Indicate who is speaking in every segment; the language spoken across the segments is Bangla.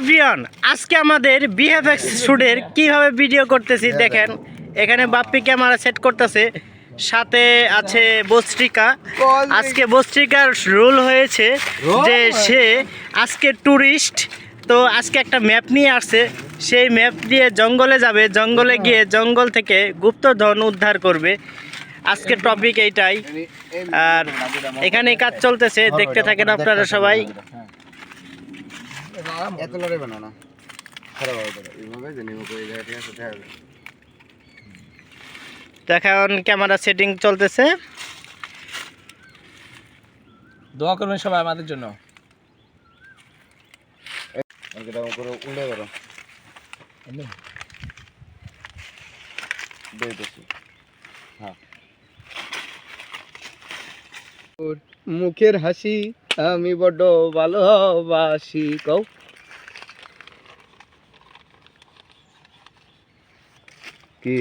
Speaker 1: এভরিওয়ান আজকে আমাদের বিএফএক্স শুটের কীভাবে ভিডিও করতেছি দেখেন। এখানে বাপ্পি ক্যামেরা সেট করতেছে সাথে আছে বস্ত্রিকা। আজকে বস্ত্রিকার রুল হয়েছে যে সে আজকে ট্যুরিস্ট তো আজকে একটা ম্যাপ নিয়ে আসছে। সেই ম্যাপ দিয়ে জঙ্গলে যাবে জঙ্গলে গিয়ে জঙ্গল থেকে গুপ্তধন উদ্ধার করবে। আজকে টপিক এইটাই। আর এখানে কাজ চলতেছে দেখতে থাকেন আপনারা সবাই।
Speaker 2: এত লড়াইবে না না। খারাপ হবে এইভাবে যে নিমো করে ঠিক আছে দেখা যাবে।
Speaker 1: এখন ক্যামেরা সেটিং চলতেছে।
Speaker 3: দোয়া করবেন সবাই আমাদের জন্য।
Speaker 2: করে উল্টে করো হ্যাঁ। মুখের হাসি আমি বড্ড ভালোবাসি। কও কি?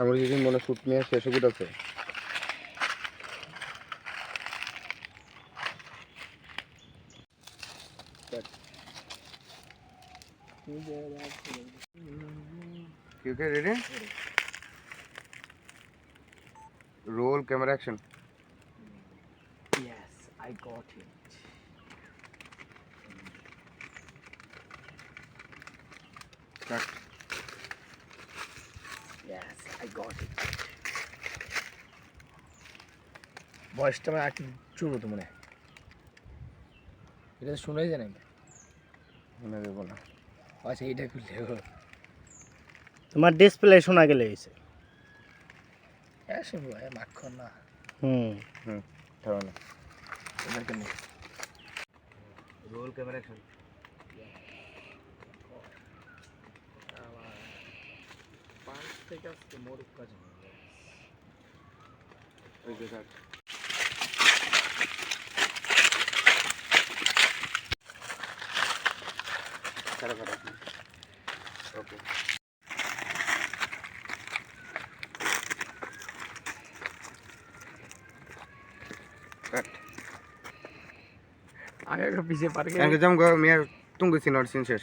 Speaker 2: আমার যদি মনে সুট নিয়ে শেষ আছে কি okay ready roll camera action
Speaker 1: Yes, I got it.
Speaker 3: বয়সটা আমার একটু চুর তো মনে হয়। এটা তো শুনেই জানেন।
Speaker 2: মনে দেবো না।
Speaker 3: আচ্ছা এইটা খুললে
Speaker 1: তোমার ডিসপ্লে শোনা গেলে হয়েছে।
Speaker 3: হ্যাঁ শুনব হ্যাঁ মাখন না।
Speaker 1: হুম।
Speaker 2: হুম থাকো না।
Speaker 3: নেই
Speaker 2: roll camera 스테이크하우스도 머리까지
Speaker 3: 먹어야겠어
Speaker 2: 잘 잘하자 오케이 Ah, eu fiz a
Speaker 1: parte. Então, vamos ver.
Speaker 2: Tungo sinal sincero.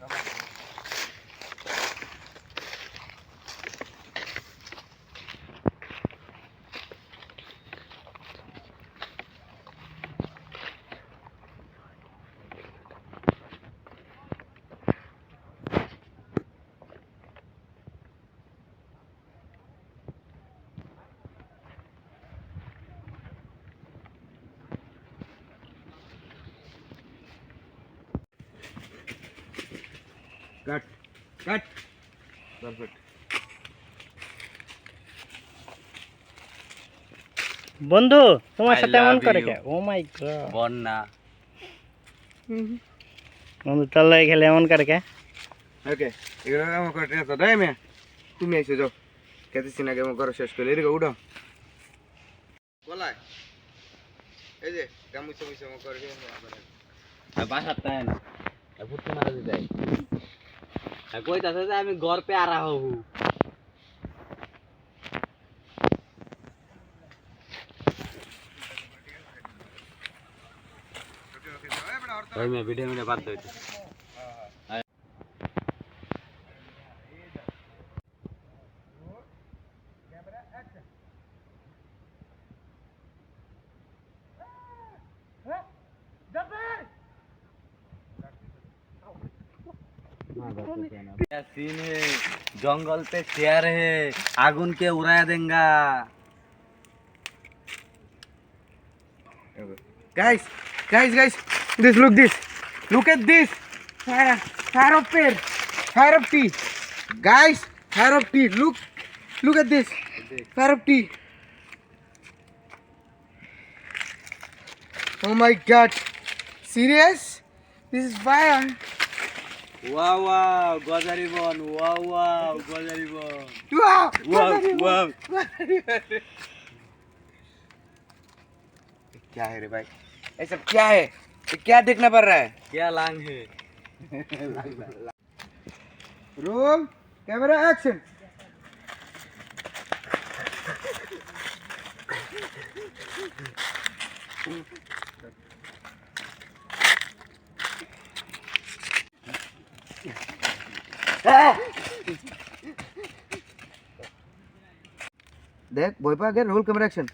Speaker 2: Come on.
Speaker 1: Cut cut perfect বন্ধু তোমার সাথে এমন করে কে? ও মাই গড
Speaker 2: বন্যা।
Speaker 1: বন্ধু তার লাগে খেলে এমন করে কে?
Speaker 2: ওকে এগুলো আমার করে তো দাই মিয়া তুমি এসে যাও। কেতে সিনাকে আমার ঘর শেষ করে এদিকে উঠো। বলাই এই যে গামুছে মুছে আমার করে
Speaker 4: বাসার তাই না ফুটতে মারা দিতে কইতাছে যে আমি ঘর পে আরা হবু ওই মে ভিডিও মিডিও বাদ দিতে सीन है जंगल पे शेर है आগুন के उड़ाया देंगा
Speaker 2: guys guys this look this look at this Fire, fire of pear, fire of tea. Guys, fire of tea. Look, look at this. Fire of tea. Oh my god. Serious? This is fire.
Speaker 4: Wow wow গজারি বন ওয়াও ওয়াও গজারি বন
Speaker 2: Wow.
Speaker 4: ওয়াও ওয়াও
Speaker 2: क्या है रे भाई ये सब क्या है ये क्या देखना पड़ रहा है
Speaker 4: क्या लांग है
Speaker 2: रोल कैमरा एक्शन देख बॉय पा गया रोल कैमरा एक्शन